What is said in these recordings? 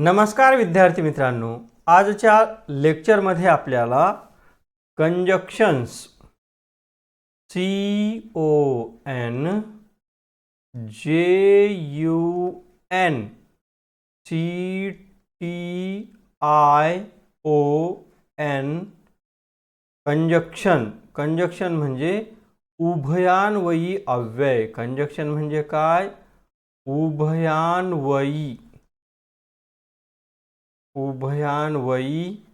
नमस्कार विद्यार्थी मित्रांनो. आजच्या लेक्चरमध्ये आपल्याला conjunctions C O N J U N C T I O N conjunction conjunction म्हणजे उभयान्वयी अव्यय. कंजक्शन म्हणजे काय? उभयान्वयी. उभयान्वयी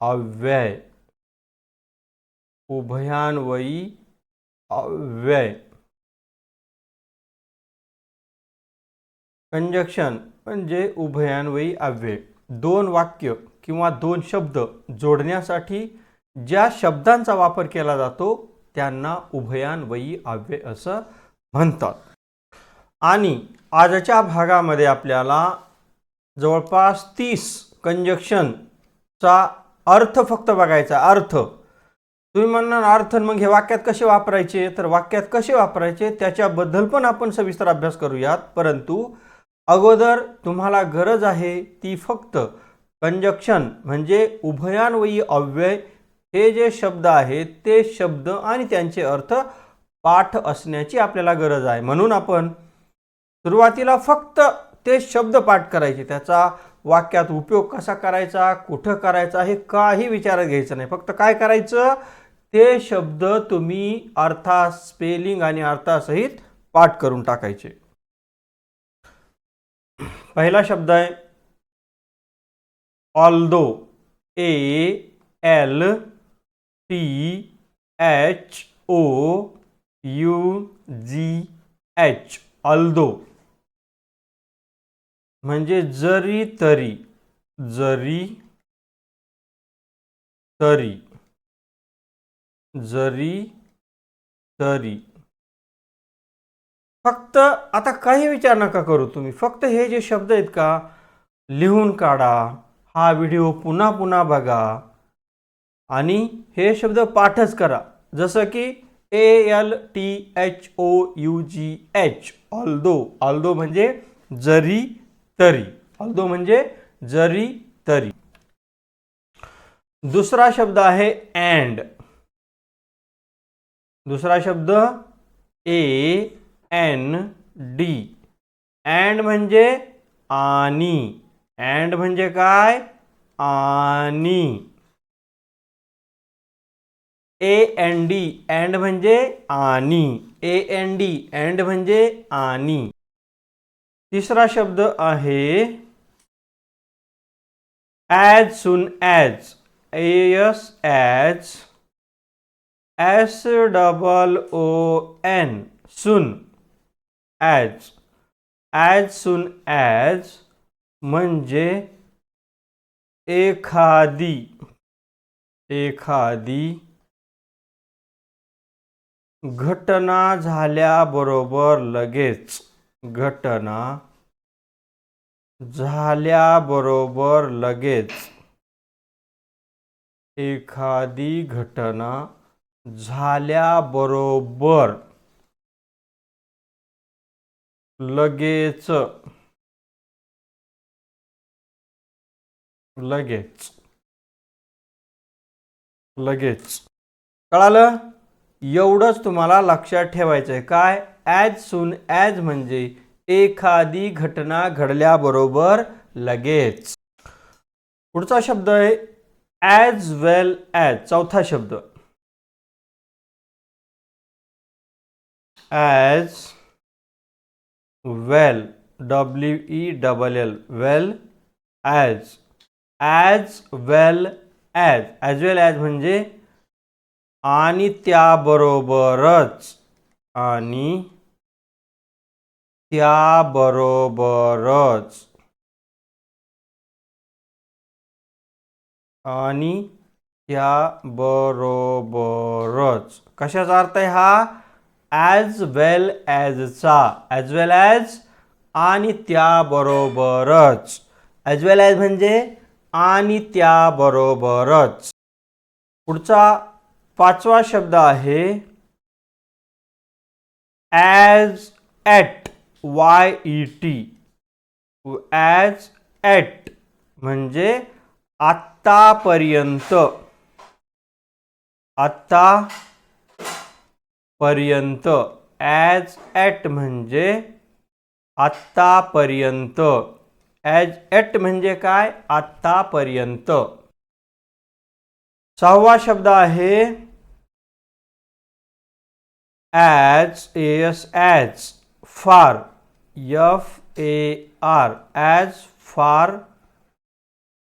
अव्यय. उभयान्वयी अव्यय. कंजक्शन म्हणजे उभयान्वयी अव्यय. दोन वाक्य किंवा दोन शब्द जोडण्यासाठी ज्या शब्दांचा वापर केला जातो त्यांना उभयान्वयी अव्यय असं म्हणतात. आणि आजच्या भागामध्ये आपल्याला जवळपास तीस कंजक्शनचा अर्थ फक्त बघायचा. अर्थ. तुम्ही म्हणणार अर्थ मग हे वाक्यात कसे वापरायचे? तर वाक्यात कसे वापरायचे? त्याच्याबद्दल पण आपण सविस्तर अभ्यास करूयात. परंतु अगोदर तुम्हाला गरज आहे ती फक्त कंजक्शन म्हणजे उभयान्वयी अव्यय हे जे शब्द आहेत ते शब्द आणि त्यांचे अर्थ पाठ असण्याची आपल्याला गरज आहे. म्हणून आपण सुरुवातीला फक्त ते शब्द पाठ करायचे. त्याचा वाक्यात उपयोग कसा करायचा कुठं करायचा हे काही विचारात घ्यायचं नाही. फक्त काय करायचं ते शब्द तुम्ही अर्था स्पेलिंग आणि अर्थासहित पाठ करून टाकायचे. पहिला शब्द आहे although A L T H O U G H although म्हणजे जरी तरी जरी तरी जरी तरी. फक्त आता काही विचार नका करू तुम्ही. फक्त हे जे शब्द आहेत का लिहून काढा हा व्हिडिओ पुन्हा पुन्हा बघा आणि हे शब्द पाठच करा. जसं की A L T H O U G H although although म्हणजे जरी तरी. ऑल्दो म्हणजे जरी तरी. दुसरा शब्द आहे अँड दुसरा शब्द ए एन डी अँड म्हणजे आणि. अँड म्हणजे काय? आणि. ए एन डी अँड म्हणजे आणि. ए एन डी अँड म्हणजे आणि. तिसरा शब्द आहे as soon as S as S double O N soon as as soon as म्हणजे एखादी एखादी घटना झाल्याबरोबर लगेच. घटना झाल्याबरोबर लगेच एखादी घटना झाल्याबरोबर लगेच लगेच लगेच. कळालं? एवढंच तुम्हाला लक्षात ठेवायचं आहे काय? ॲज सून ॲज म्हणजे एखादी घटना घडल्याबरोबर लगेच. पुढचा शब्द आहे ॲज वेल ॲज. चौथा शब्द. As well. W E double L. Well as. As well as. As well as म्हणजे आणि त्याबरोबरच. आणि त्याबरोबरच आणि त्याबरोबरच. कशाचा अर्थ आहे हा? ॲज वेल ॲजचा ॲज वेल ॲज आणि त्याबरोबरच. ॲज वेल ॲज म्हणजे आणि त्याबरोबरच. पुढचा पाचवा शब्द आहे as at Y E T as at म्हणजे आत्तापर्यंत. आत्ता पर्यंत ॲज ॲट म्हणजे आत्तापर्यंत. ॲज ॲट म्हणजे काय? आत्तापर्यंत. सहावा शब्द आहे as S H far F A R as far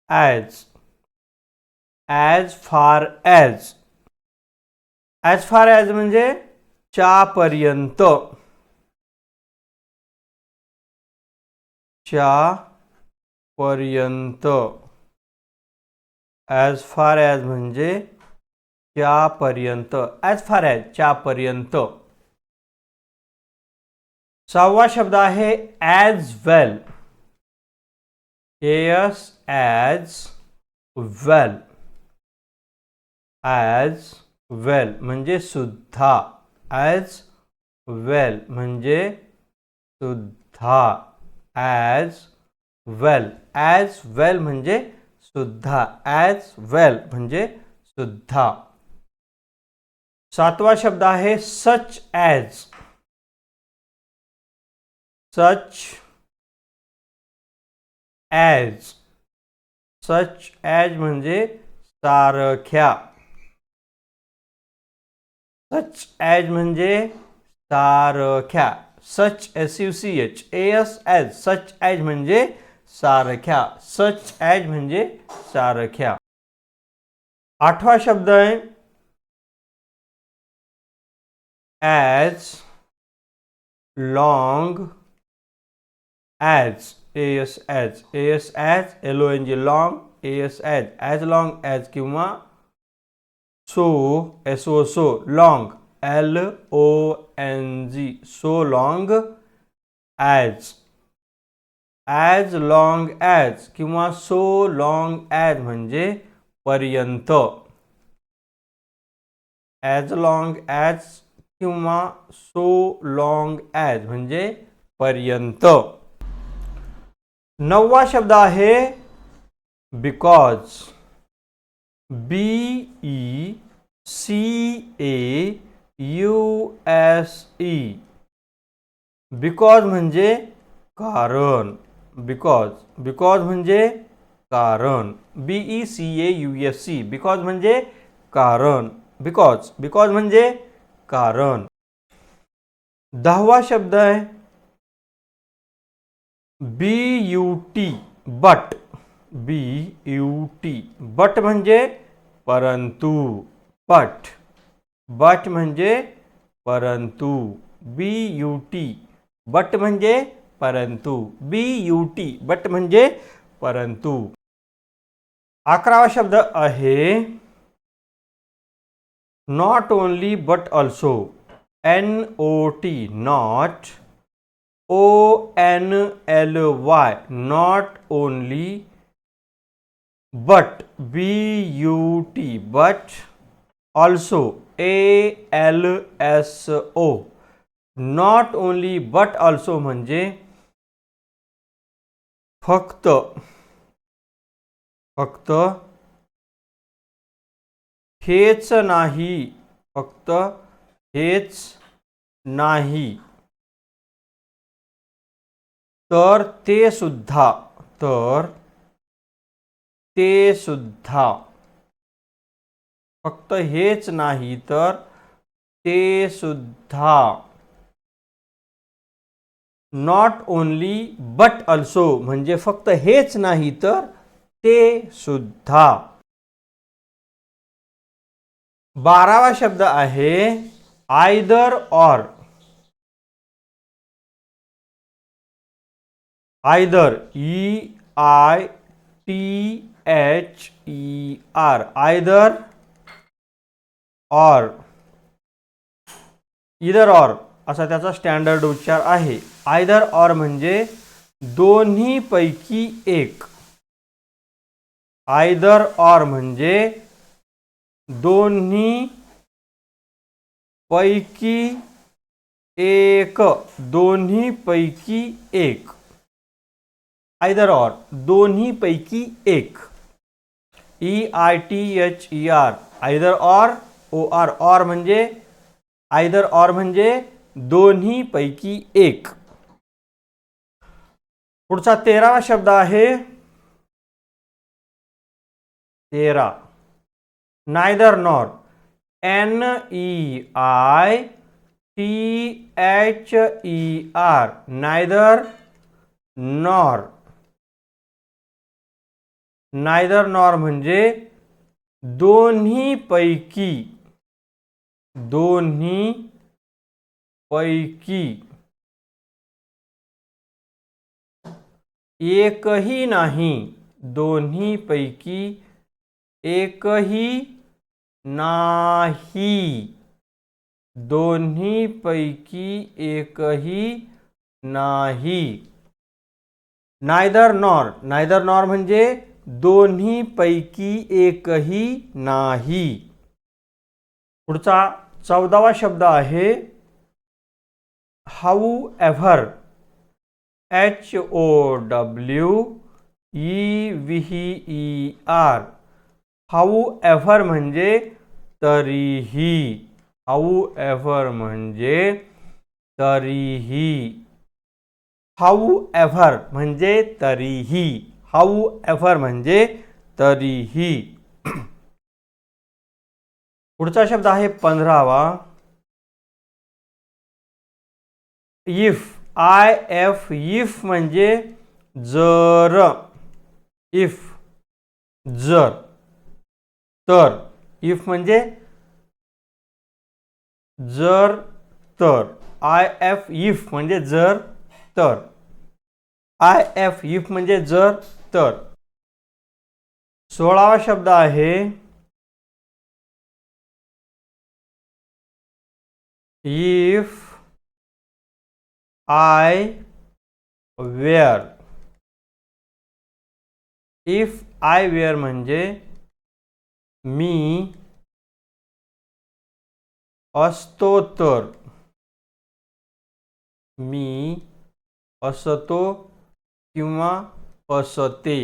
as far as as far as म्हणजे च्यापर्यंत च्या पर्यंत ॲज फार ॲज म्हणजे च्यापर्यंत ॲज फार ॲज च्यापर्यंत सहावा शब्द आहे as well S as well as well म्हणजे सुद्धा. ॲज वेल म्हणजे सुद्धा. ॲज वेल ॲज वेल म्हणजे सुद्धा. ॲज वेल म्हणजे सुद्धा. सातवा शब्द आहे such as such as such as म्हणजे सारख्या। सच ॲज म्हणजे सारख्या। Such S U C H S as such as म्हणजे सारख्या। सच ॲज म्हणजे सारख्या। आठवा शब्द आहे as long as A S as A S as L O N G long A S as as long as किंवा so S O so long L O N G so long as as long as किंवा so long as म्हणजे पर्यंत as long as किंवा so long as म्हणजे पर्यंत. नववा शब्द आहे because B E C A U S E because म्हणजे कारण. बिकॉज़ बिकॉज़ म्हणजे कारण. B E C A U S C because म्हणजे कारण. बिकॉज़ बिकॉज़ म्हणजे कारण। दहावा शब्द है। B U T but B U T but म्हणजे परंतु। बट बट म्हणजे परंतु। बी यू टी बट म्हणजे परंतु। बी यू टी बट म्हणजे परंतु। अकरावा शब्द आहे। Not only but also N O T not O N L Y not only but B U T but also A L S O not only but also म्हणजे फक्त फक्त हेच नाही फक्त हेच नाही. तर ते सुद्धा तर ते सुद्धा. फक्त हेच नाही तर ते सुद्धा. नॉट ओनली बट अल्सो म्हणजे फक्त हेच नाही तर ते सुद्धा. बारावा शब्द आहे either or. Either E I T H E R either or. Either or असा त्याचा स्टँडर्ड उच्चार आहे. आयदर ऑर म्हणजे दोन्हीपैकी एक. आयदर ऑर म्हणजे दोन्ही पैकी एक. दोन्ही पैकी एक. आयदर ऑर दोन्हीपैकी एक. E I T H E R either or O R or म्हणजे आयदर ऑर म्हणजे दोन्ही पैकी एक. पुढचा तेरावा शब्द आहे. तेरा. Neither nor N E I T H E R neither nor neither nor म्हणजे दोन्ही पैकी. दोन्ही पैकी. एकही नाही. दोन्ही पैकी एकही नाही. दोन्हीपैकी एकही नाही. Neither nor. नायदर नॉर म्हणजे दोन्हीपैकी एकही नाही. पुढचा चौदावा शब्द आहे however H O W E V E R. However म्हणजे तरीही. हाऊ एव्हर म्हणजे तरीही. हाऊ एव्हर म्हणजे तरीही. हाऊ एव्हर म्हणजे तरीही. पुढचा शब्द आहे पंधरावा. इफ आय एफ इफ म्हणजे जर. इफ जर. तर इफ़ म्हणजे जर तर. आय एफ़ इफ़ म्हणजे जर तर. आय एफ़ इफ़ म्हणजे जर तर. सोळावा शब्द आहे. If I were if I were म्हणजे मी असतो तर. मी असतो किंवा असते.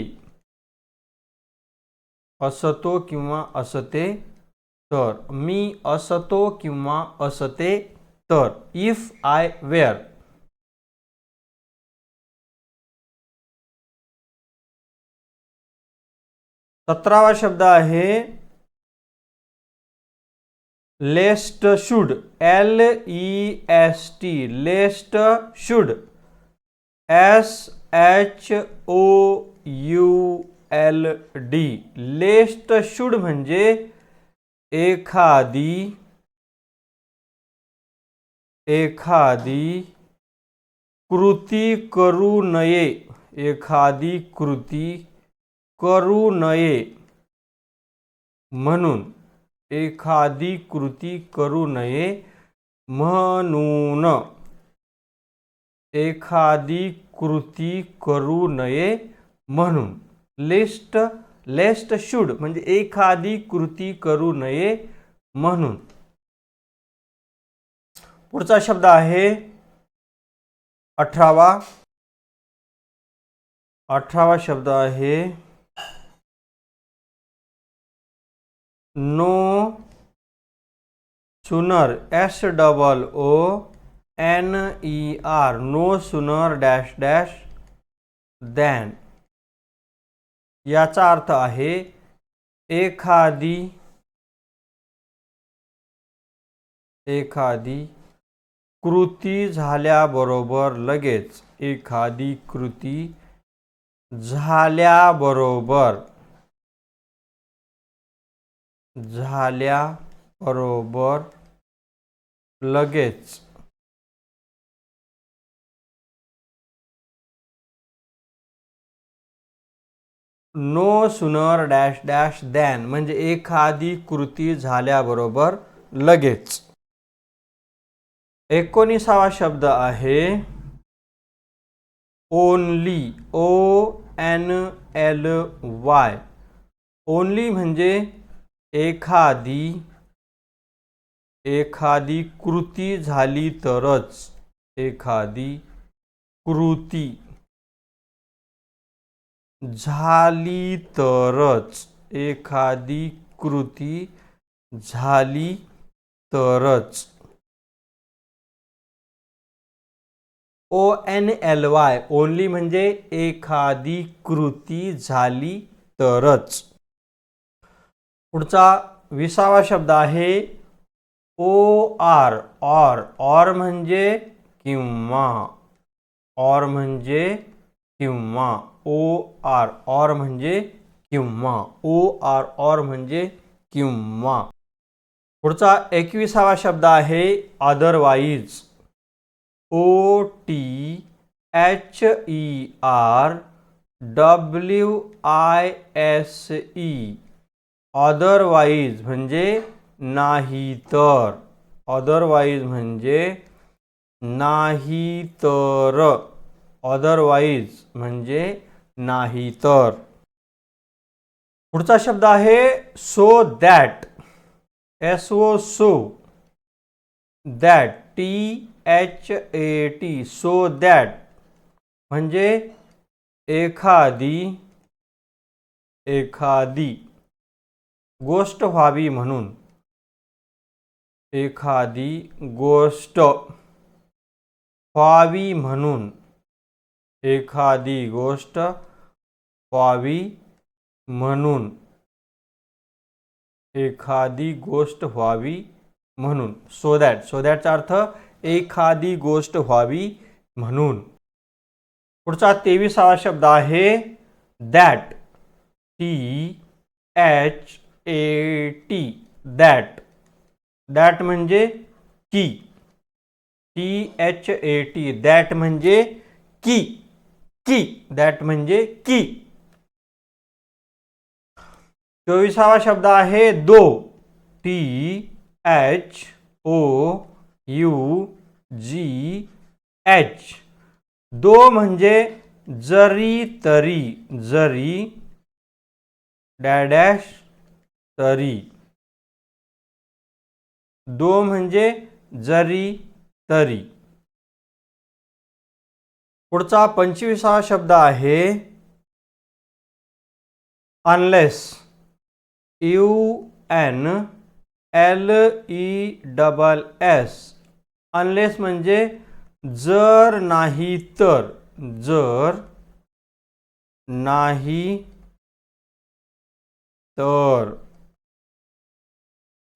असतो किंवा असते तर. मी असतो किंवा असते तर. इफ आय वेअर सतरावा शब्द आहे lest should L E S T lest should S H O U L D lest should म्हणजे एखादी एखादी कृती करू नये. एखादी कृती करू नये. म्हणून एखादी कृती करू नये म्हणून. एखादी कृती करू नये म्हणून. लिस्ट लेस्ट शुड म्हणजे एखादी कृती करू नये म्हणून. पुढचा शब्द आहे अठरावा. अठरावा शब्द आहे no sooner S double O N E R no sooner dash dash than. याचा अर्थ आहे एखादी एखादी कृती झाल्याबरोबर लगेच एखादी कृती झाल्याबरोबर झाल्याबरोबर लगेच. No sooner dash dash than म्हणजे एखादी कृती झाल्याबरोबर लगेच. एकोणीसावा शब्द आहे only O N L Y. Only म्हणजे एखादी एखादी कृती झाली तरच. एखादी कृती झाली तरच. एखादी कृती झाली तरच. O N L Y only म्हणजे एखादी कृती झाली तरच. पुढचा विसावा शब्द आहे ओ आर. ऑर. ऑर म्हणजे किंवा. ऑर म्हणजे किंवा. O R. ऑर म्हणजे किंवा. O R. ऑर म्हणजे किंवा. पुढचा एकविसावा शब्द आहे otherwise O T H E R W I S E. Otherwise म्हणजे नाही तर अदरवाईज म्हणजे नाही तर अदरवाईज म्हणजे नाही शब्द आहे so that S O so that T H A T so that म्हणजे एखादी एखादी. गोष्ट व्हावी म्हणून. एखादी गोष्ट व्हावी म्हणून. एखादी गोष्ट व्हावी म्हणून. एखादी गोष्ट व्हावी म्हणून. सो दॅट सो दॅटचा अर्थ एखादी गोष्ट व्हावी म्हणून. पुढचा तेविसावा शब्द आहे that T H A T that that म्हणजे की T H A T that म्हणजे की की दॅट म्हणजे की चोवीसावा शब्द आहे though. T H O U G H though म्हणजे जरी तरी, जरी, डॅडॅश तरी। दो म्हणजे जरी तरी। पुढचा पंचवीसावा शब्द आहे unless U N L E double S unless म्हणजे जर नाही तर, जर नाही तर.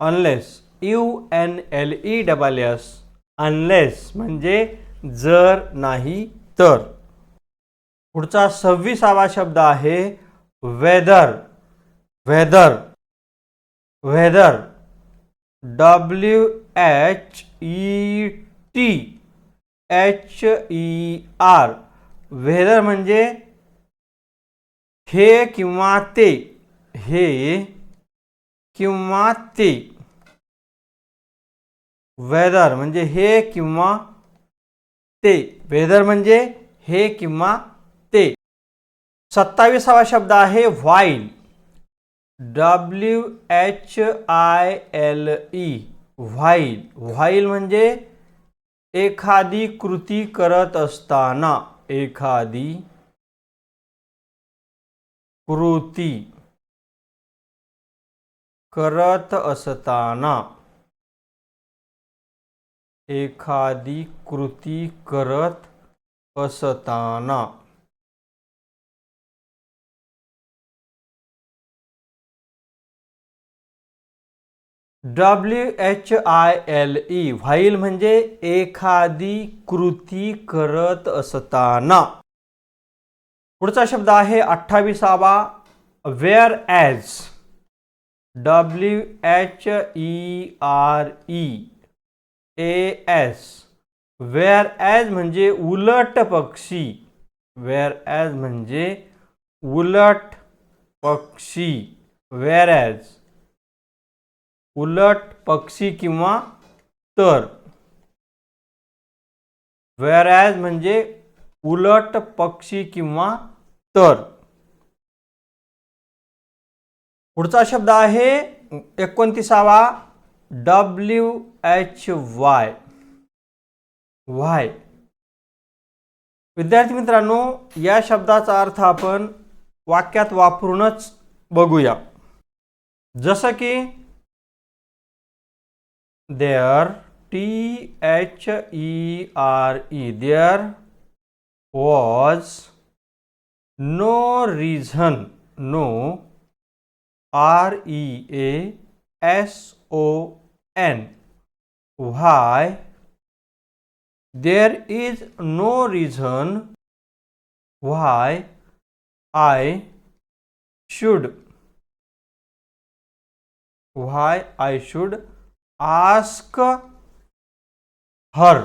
Unless U N L E double S unless म्हणजे जर नाही तर. पुढचा सव्वीसावा शब्द आहे whether whether whether W H E T H E R whether म्हणजे हे किंवा ते हे किंवा ते. वेदर म्हणजे हे किंवा ते. वेदर म्हणजे हे किंवा ते. सत्तावीसावा शब्द आहे while. W H I L E. While. While म्हणजे एखादी कृती करत असताना. एखादी कृती. करत असताना एखादी कृती करत असताना W H I L E while म्हणजे एखादी कृती करत असताना. पुढचा शब्द आहे अठ्ठावीसावा whereas. W H E R E A S whereas म्हणजे उलट पक्षी. वेअर ॲज म्हणजे उलट पक्षी. वेअर ॲज उलट पक्षी किंवा तर. वेअर ॲज म्हणजे उलट पक्षी किंवा तर. पुढचा शब्द आहे एकोणतीसावा डब्ल्यू एच वाय वाय विद्यार्थी मित्रांनो या शब्दाचा अर्थ आपण वाक्यात वापरूनच बघूया. जसं की there T H E R E there was no reason no R E A S O N why there is no reason why I should why I should ask her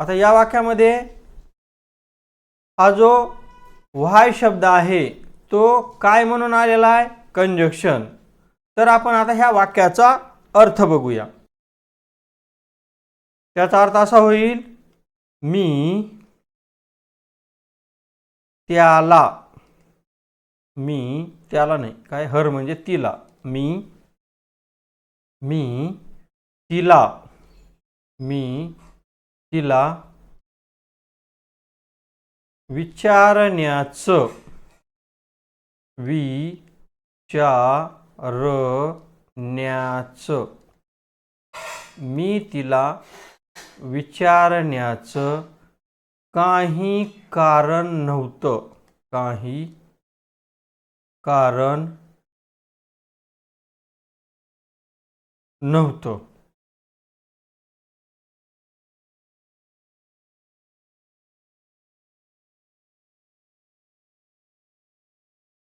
आता या वाक्यामध्ये हा जो व्हाय शब्द आहे तो काय म्हणून आलेला आहे? कंजक्शन तर आपण आता ह्या वाक्याचा अर्थ बघूया. त्याचा अर्थ असा होईल मी त्याला मी त्याला नाही काय? हर म्हणजे तिला. मी मी तिला मी तिला विचारण्याचं विचारण्याचं. मी तिला विचारण्याचं काही कारण नव्हतं. काही कारण नव्हतं.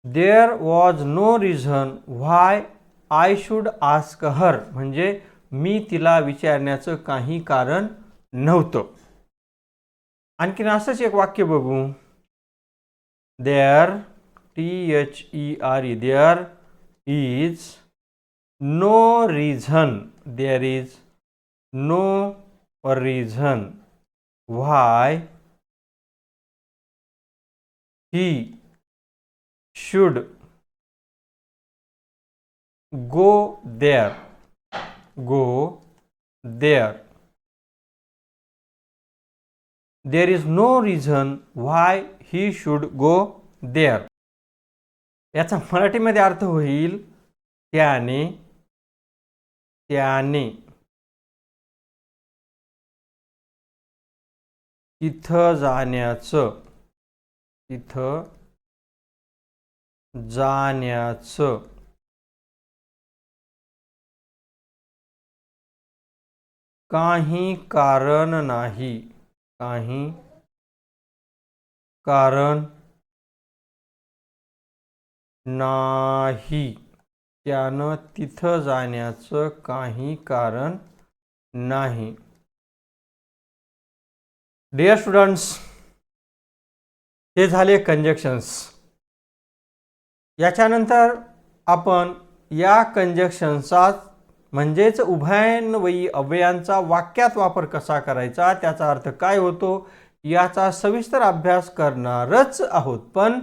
There was no reason why I should ask her म्हणजे मी तिला विचारण्याचं काही कारण नव्हतं. आणखीन असंच एक वाक्य बघू. There T H E R E there is no reason there is no reason why he should go there go there there is no reason why he should go there याचा मराठीमध्ये अर्थ होईल त्याने त्याने तिथं जाण्याचं तिथं जाण्याचं. काही कारण नाही. काही कारण नाही. त्यानं तिथं जाण्याचं काही कारण नाही. डिअर स्टुडंट्स हे झाले कंजेक्शन्स याच्यानंतर आपण या कंजक्शनचा म्हणजेच उभयान्वयी अव्ययांचा वाक्यात वापर कसा करायचा त्याचा अर्थ काय होतो याचा सविस्तर अभ्यास करणारच आहोत. पण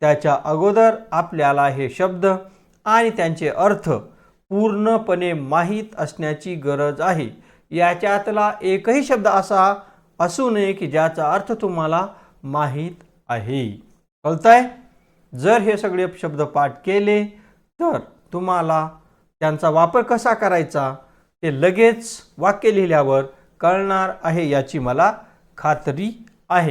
त्याच्या अगोदर आपल्याला हे शब्द आणि त्यांचे अर्थ पूर्णपणे माहीत असण्याची गरज आहे. याच्यातला एकही शब्द असा असू नये की ज्याचा अर्थ तुम्हाला माहीत आहे. कळतंय? जर हे सगळे शब्द पाठ केले तर तुम्हाला त्यांचा वापर कसा करायचा ते लगेच वाक्य लिहिल्यावर कळणार आहे याची मला खात्री आहे.